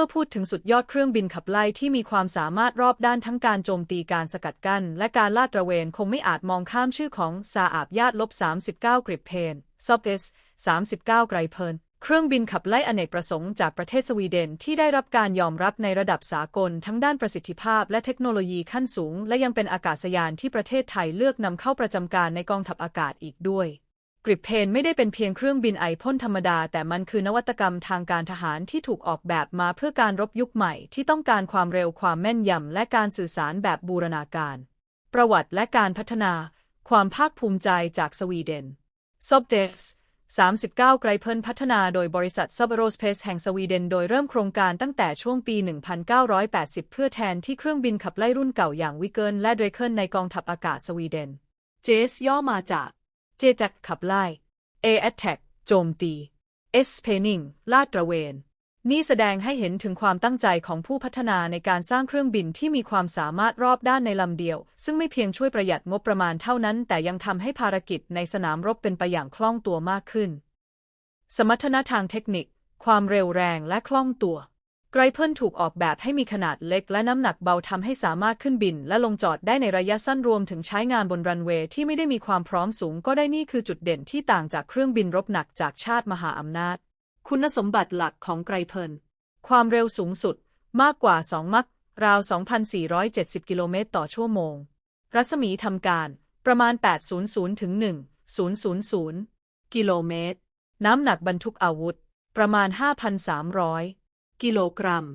มื่อพูดถึงสุดยอดเครื่องบินขับไล่ที่มีความสามารถรอบด้านทั้งการโจมตีการสกัดกั้น และการลาดตระเวนคงไม่อาจมองข้ามชื่อของซาอาบยาดลบ 39 กริปเพนซอบเอส39 ไกรเพนเครื่องบินขับไล่อเนกประสงค์จากประเทศสวีเดนที่ได้รับการยอมรับในระดับสากลทั้งด้านประสิทธิภาพและเทคโนโลยีขั้นสูง และยังเป็นอากาศยานที่ประเทศไทยเลือกนำเข้าประจำการในกองทัพอากาศอีกด้วย กริปเพนไม่ได้เป็นเพียงเครื่องบินไอพ่นธรรมดา แต่มันคือนวัตกรรมทางการทหารที่ถูกออกแบบมาเพื่อการรบยุคใหม่ที่ต้องการความเร็วความแม่นยำและการสื่อสารแบบบูรณาการ ประวัติและการพัฒนา ความภาคภูมิใจจากสวีเดน s o b d e s 39 ไกรเพิลพัฒนาโดยบริษัท s u b a r o s p a c e แห่งสวีเดน โดยเริ่มโครงการตั้งแต่ช่วงปี 1980 เพื่อแทนที่เครื่องบินขับไล่รุ่นเก่าอย่างวิเกิลและเดรเคิลในกองทัพอากาศสวีเดน JS ย่อมาจาก j t a c ขับไล่ A Attack โจมตี Spanning ลาดตระเวน นี่แสดงให้เห็นถึงความตั้งใจของผู้พัฒนาในการสร้างเครื่องบินที่มีความสามารถรอบด้านในลำเดียว ซึ่งไม่เพียงช่วยประหยัดงบประมาณเท่านั้น แต่ยังทำให้ภารกิจในสนามรบเป็นไปอย่างคล่องตัวมากขึ้น สมรรถนะทางเทคนิค ความเร็วแรงและคล่องตัว ไกรเพิลถูกออกแบบให้มีขนาดเล็กและน้ำหนักเบาทำให้สามารถขึ้นบินและลงจอดได้ในระยะสั้นรวมถึงใช้งานบนรันเวย์ที่ไม่ได้มีความพร้อมสูงก็ได้นี่คือจุดเด่นที่ต่างจากเครื่องบินรบหนักจากชาติมหาอำนาจ คุณสมบัติหลักของไกรเพิลความเร็วสูงสุด มากกว่า 2 มัก ราว 2,470 กิโลเมตรต่อชั่วโมง รัศมีทำการ ประมาณ 800ถึง1,000 กิโลเมตร น้ำหนักบรรทุกอาวุธ ประมาณ 5,300 กิโลกรัม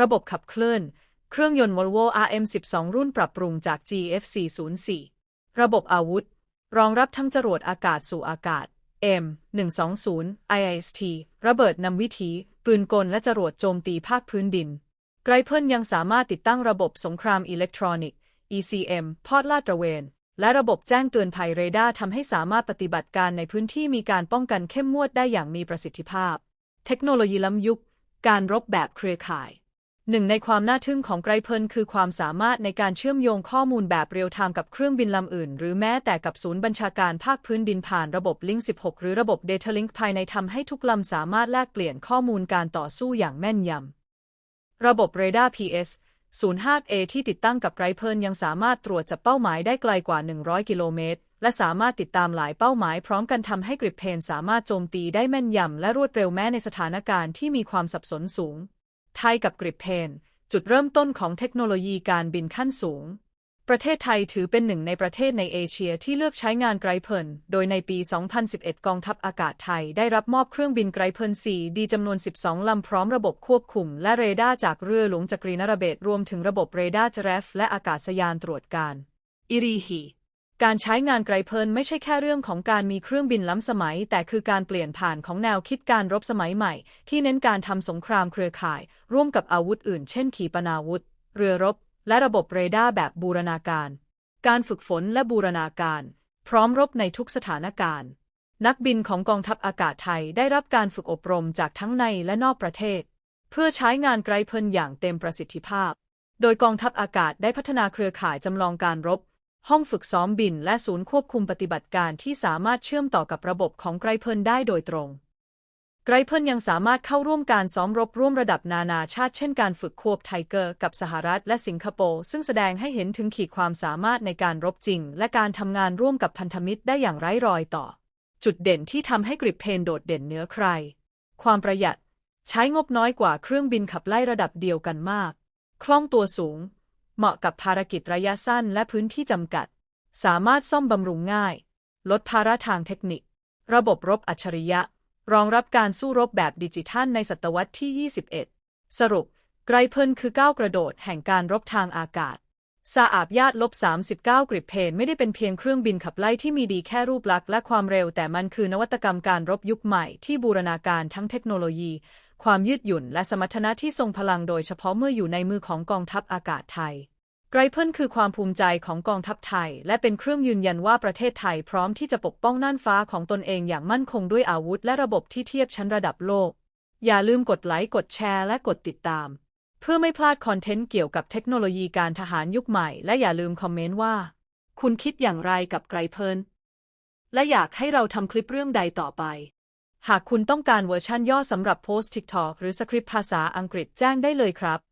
ระบบขับเคลื่อน เครื่องยนต์ Volvo RM12 รุ่นปรับปรุงจาก GF404 ระบบอาวุธ รองรับทั้งจรวดอากาศสู่อากาศ M120 IST ระเบิดนำวิถี ปืนกลและจรวดโจมตีภาคพื้นดิน ไกรเพิลยังสามารถติดตั้งระบบสงครามอิเล็กทรอนิกส์ ECM พอดลาดตระเวน และระบบแจ้งเตือนภัยเรดาร์ทำให้สามารถปฏิบัติการในพื้นที่มีการป้องกันเข้มงวดได้อย่างมีประสิทธิภาพ เทคโนโลยีล้ำยุค การรบแบบเครือข่าย หนึ่งในความน่าทึ่งของไกรเพิลคือความสามารถในการเชื่อมโยงข้อมูลแบบเรียลไทม์กับเครื่องบินลำอื่น หรือแม้แต่กับศูนย์บัญชาการภาคพื้นดินผ่านระบบ Link 16 หรือระบบ Data Link ภายในทำให้ทุกลำสามารถแลกเปลี่ยนข้อมูลการต่อสู้อย่างแม่นยำ ระบบเรดาร์ PS 05A ที่ติดตั้งกับไกรเพิลยังสามารถตรวจจับเป้าหมายได้ไกลกว่า 100 กิโลเมตร และสามารถติดตามหลายเป้าหมายพร้อมกันทำให้กริปเพนสามารถโจมตีได้แม่นยำและรวดเร็วแม้ในสถานการณ์ที่มีความสับสนสูง ไทยกับกริปเพนจุดเริ่มต้นของเทคโนโลยีการบินขั้นสูง ประเทศไทยถือเป็นหนึ่งในประเทศในเอเชียที่เลือกใช้งานไกรเพิลโดยในปี 2011 กองทัพอากาศไทยได้รับมอบเครื่องบินไกรเพิล4ดีจำนวน 12 ลำพร้อมระบบควบคุม และเรดาร์จากเรือหลวงจักรีนรเบศรวมถึงระบบเรดาร์จรฟและอากาศยานตรวจการ อิรีฮี การใช้งานไกรเพิลไม่ใช่แค่เรื่องของการมีเครื่องบินล้ำสมัย แต่คือการเปลี่ยนผ่านของแนวคิดการรบสมัยใหม่ ที่เน้นการทำสงครามเครือข่าย ร่วมกับอาวุธอื่น เช่น ขีปนาวุธ เรือรบ และระบบเรดาร์แบบบูรณาการ การฝึกฝนและบูรณาการ พร้อมรบในทุกสถานการณ์ นักบินของกองทัพอากาศไทยได้รับการฝึกอบรมจากทั้งในและนอกประเทศ เพื่อใช้งานไกรเพิลอย่างเต็มประสิทธิภาพ โดยกองทัพอากาศได้พัฒนาเครือข่ายจำลองการรบ ห้องฝึกซ้อมบินและศูนย์ควบคุมปฏิบัติการที่สามารถเชื่อมต่อกับระบบของไกรเพิลได้โดยตรงไกรเพิลยังสามารถเข้าร่วมการซ้อมรบร่วมระดับนานาชาติเช่นการฝึกควบไทเกอร์กับสหรัฐและสิงคโปร์ซึ่งแสดงให้เห็นถึงขีดความสามารถในการรบจริง และการทำงานร่วมกับพันธมิตรได้อย่างไร้รอยต่อ จุดเด่นที่ทำให้กริปเพนโดดเด่นเหนือใคร ความประหยัด ใช้งบน้อยกว่าเครื่องบินขับไล่ระดับเดียวกันมาก คล่องตัวสูง เหมาะกับภารกิจระยะสั้นและพื้นที่จำกัด สามารถซ่อมบำรุงง่าย ลดภาระทางเทคนิค ระบบรบอัจฉริยะ รองรับการสู้รบแบบดิจิทัลในศตวรรษที่ 21 สรุป ไกรเพิลคือก้าวกระโดดแห่งการรบทางอากาศซาอาบยาดลบ 39 กริปเพนไม่ได้เป็นเพียงเครื่องบินขับไล่ที่มีดีแค่รูปลักษณ์และความเร็วแต่มันคือนวัตกรรมการรบยุคใหม่ที่บูรณาการทั้งเทคโนโลยี ความยืดหยุ่นและสมรรถนะที่ทรงพลังโดยเฉพาะเมื่ออยู่ในมือของกองทัพอากาศไทย ไกรเพิลคือความภูมิใจของกองทัพไทย และเป็นเครื่องยืนยันว่าประเทศไทยพร้อมที่จะปกป้องน่านฟ้าของตนเองอย่างมั่นคงด้วยอาวุธและระบบที่เทียบชั้นระดับโลก อย่าลืมกดไลค์ กดแชร์ และกดติดตาม เพื่อไม่พลาดคอนเทนต์เกี่ยวกับเทคโนโลยีการทหารยุคใหม่ และอย่าลืมคอมเมนต์ว่า คุณคิดอย่างไรกับไกรเพิลและอยากให้เราทำคลิปเรื่องใดต่อไป หากคุณต้องการเวอร์ชันย่อสำหรับโพสต์ TikTok หรือสคริปต์ภาษาอังกฤษแจ้งได้เลยครับ